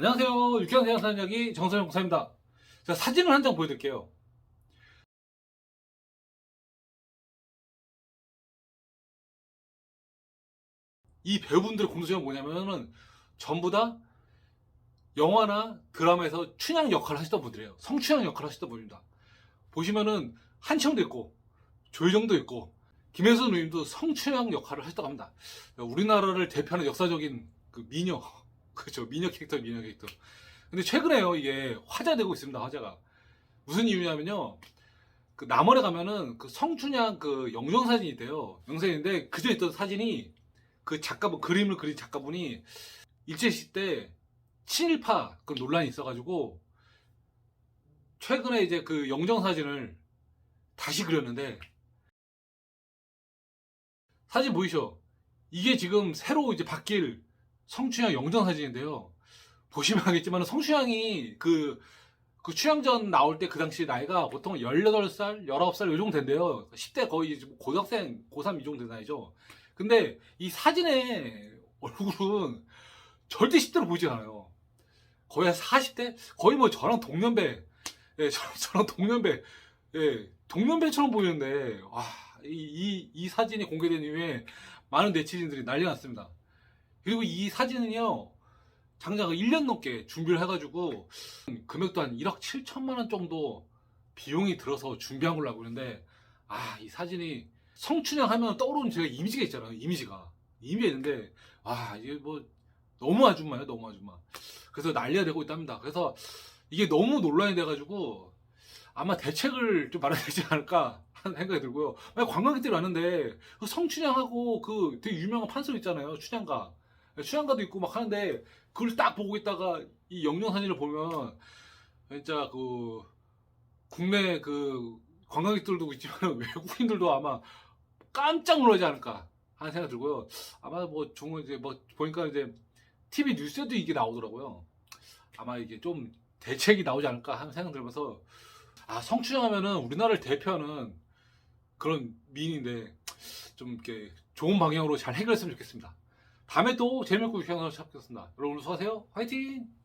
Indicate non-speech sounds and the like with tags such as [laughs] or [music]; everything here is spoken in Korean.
안녕하세요. 유쾌한 세상 이야기 정선영 목사입니다. 자, 사진을 한 장 보여드릴게요. 이 배우분들의 공통점이 뭐냐면은 전부 다 영화나 드라마에서 춘향 역할을 하시던 분들이에요. 성춘향 역할을 하시던 분입니다. 보시면은 한치형도 있고 조효정도 있고 김혜수 누님도 성춘향 역할을 하셨다고 합니다. 우리나라를 대표하는 역사적인 그 미녀 그렇죠. 미녀 캐릭터 미녀 캐릭터. 근데 최근에요 이게 화제되고 있습니다 화제가. 무슨 이유냐면요. 그 남원에 가면은 그 성춘향 그 영정 사진이 있대요. 영상인데 그전에 있던 사진이 그 작가분 그림을 그린 작가분이 일제시대 때 친일파 그 논란이 있어가지고 최근에 이제 그 영정 사진을 다시 그렸는데 사진 보이셔? 이게 지금 새로 이제 바뀔 성춘향 영정 사진인데요 보시면 알겠지만 성춘향이 그, 그 취향전 나올 때 그 당시 나이가 보통 18살, 19살 요 정도 된대요. 10대 거의 고등학생, 고3 이 정도 된 나이죠. 근데 이 사진의 얼굴은 절대 10대로 보이지 않아요. 거의 한 40대? 거의 뭐 저랑 동년배, 예, 저랑, 저랑 동년배, 예, 동년배처럼 보이는데, 와, 이, 이, 이 사진이 공개된 이후에 많은 네티즌들이 난리 났습니다. 그리고 이 사진은요, 장작 1년 넘게 준비를 해가지고 금액도 한 1억 7천만 원 정도 비용이 들어서 준비한 걸로 알고 있는데 아 이 사진이 성춘향 하면 떠오르는 제가 이미지가 있잖아요 이미지가. 이미지가 있는데 아 이게 뭐 너무 아줌마예요 너무 아줌마. 그래서 난리가 되고 있답니다. 그래서 이게 너무 논란이 돼가지고 아마 대책을 좀 마련해야 되지 않을까 하는 생각이 들고요. 관광객들이 왔는데 그 성춘향하고 그 되게 유명한 판서 있잖아요 춘향가 춘향가도 있고 막 하는데 그걸 딱 보고 있다가 이 영영 사진을 보면 진짜 그 국내 그 관광객들도 있지만 [laughs] 외국인들도 아마 깜짝 놀라지 않을까 하는 생각이 들고요. 아마 뭐 중국 이제 뭐 보니까 이제 TV 뉴스에도 이게 나오더라고요. 아마 이게 좀 대책이 나오지 않을까 하는 생각 들면서 아 성추행 하면은 우리나라를 대표하는 그런 미인인데 좀 이렇게 좋은 방향으로 잘 해결했으면 좋겠습니다. 다음에 또 재밌고 유쾌한 걸 찾겠습니다. 여러분 수고하세요. 화이팅!